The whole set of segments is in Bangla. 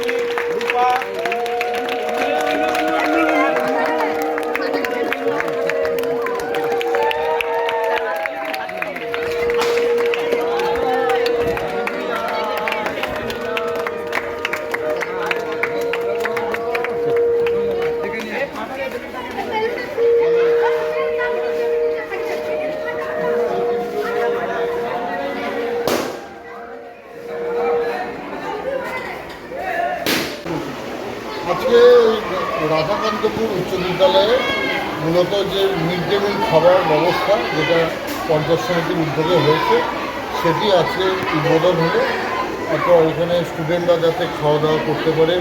Rupa. রাধাকান্তপুর উচ্চ বিদ্যালয়ে মূলত যে মিড ডে মিল খাবার ব্যবস্থা যেটা পঞ্চায়েত সমিতির উদ্যোগে হয়েছে, সেটি আজকে উদ্বোধন হলো। তারপর এখানে স্টুডেন্টরা যাতে খাওয়া দাওয়া করতে পারে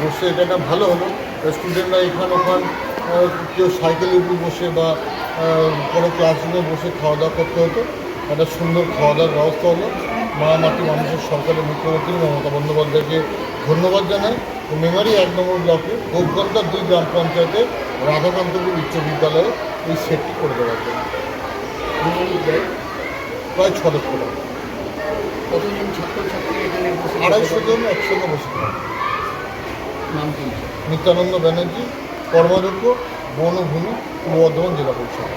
বসে এটা ভালো হলো। স্টুডেন্টরা এখান ওখান কেউ সাইকেলের উপর বসে বা কোনো ক্লাসরুমে বসে খাওয়া দাওয়া করতে হতো। একটা সুন্দর খাওয়া দাওয়ার ব্যবস্থা হলো। মা মাটি মানুষের সরকারের মুখ্যমন্ত্রী মমতা বন্দ্যোপাধ্যায়কে ধন্যবাদ জানাই মেমারি এক নম্বর ব্লকে গোপগন্ডা দুই গ্রাম পঞ্চায়েতে রাধাকান্তপুর উচ্চ বিদ্যালয়ে এই সেটটি করে দেওয়ার জন্য। প্রায় ছ লক্ষ টাকা। কতজন ছাত্রছাত্রী এখানে আড়াইশো জন একসঙ্গে বসে নাম কি? নিত্যানন্দ ব্যানার্জি কর্মাধ্যক্ষ বনভূমি পূর্ব বর্ধমান জেলা পরিষদ।